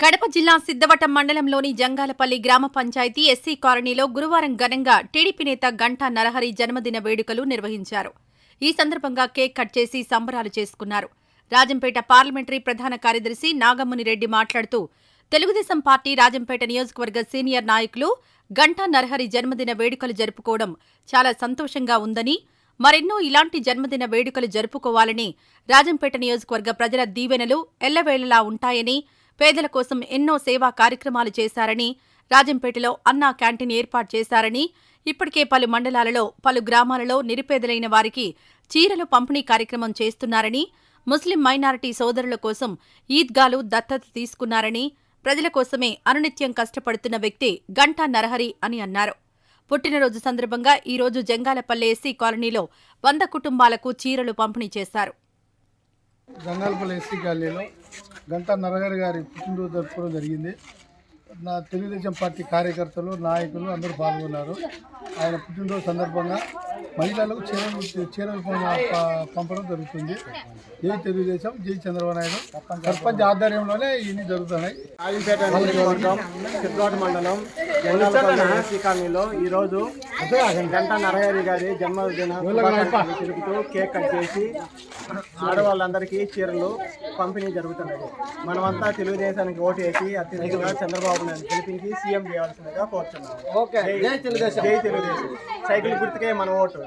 కడప జిల్లా సిద్దవటం మండలంలోని జంగాలపల్లి గ్రామ పంచాయతీ ఎస్సీ కాలనీలో గురువారం ఘనంగా టీడీపీ నేత గంటా నరహరి జన్మదిన వేడుకలు నిర్వహించారు. ఈ సందర్భంగా కేక్ కట్ చేసి సంబరాలు చేసుకున్నారు. రాజంపేట పార్లమెంటరీ ప్రధాన కార్యదర్శి నాగముని రెడ్డి మాట్లాడుతూ తెలుగుదేశం పార్టీ రాజంపేట నియోజకవర్గ సీనియర్ నాయకులు గంటా నరహరి జన్మదిన వేడుకలు జరుపుకోవడం చాలా సంతోషంగా ఉందని మరెన్నో ఇలాంటి జన్మదిన వేడుకలు జరుపుకోవాలని రాజంపేట నియోజకవర్గ ప్రజల దీవెనలు ఎల్లవేళలా ఉంటాయని పేదల కోసం ఎన్నో సేవా కార్యక్రమాలు చేశారని రాజంపేటలో అన్నా క్యాంటీన్ ఏర్పాటు చేశారని ఇప్పటికే పలు మండలాలలో పలు గ్రామాలలో నిరుపేదలైన వారికి చీరలు పంపిణీ కార్యక్రమం చేస్తున్నారని ముస్లిం మైనారిటీ సోదరుల కోసం ఈద్గాలు దత్తత తీసుకున్నారని ప్రజల కోసమే అనునిత్యం కష్టపడుతున్న వ్యక్తి గంటా నరహరి అని అన్నారు. పుట్టినరోజు సందర్భంగా ఈరోజు జంగాలపల్లె ఎస్సీ కాలనీలో వంద కుటుంబాలకు చీరలు పంపిణీ చేశారు. జంగాలపల్లి ఎస్సీ కాలనీలో గంటా నరగారి గారి పుట్టినరోజు జరుపుకోవడం జరిగింది. నా తెలుగుదేశం పార్టీ కార్యకర్తలు నాయకులు అందరూ పాల్గొన్నారు. ఆయన పుట్టినరోజు సందర్భంగా మహిళలకు చీరలు చీరలు పంపడం జరుగుతుంది. జై తెలుగుదేశం జై చంద్రబాబు నాయుడు. సర్పంచ్ ఆధ్వర్యంలోనే ఇవన్నీ జరుగుతున్నాయి. రాజంపేట నియోజకవర్గం మండలం జంగాలపల్లి కాలనీలో ఈరోజు గంట నరహరి గారి జన్మదిన శుభాకాంక్షలు కేక్ కట్ చేసి ఆడవాళ్ళందరికీ చీరలు పంపిణీ జరుగుతున్నది. మనమంతా తెలుగుదేశానికి ఓటు వేసి అత్యధికంగా చంద్రబాబు గెలిపించి సీఎం చేయాల్సిందిగా కోరుతున్నాము జై తెలుగుదేశం. జై తెలుగుదేశం. సైకిల్ గుర్తుకే మన ఓటు.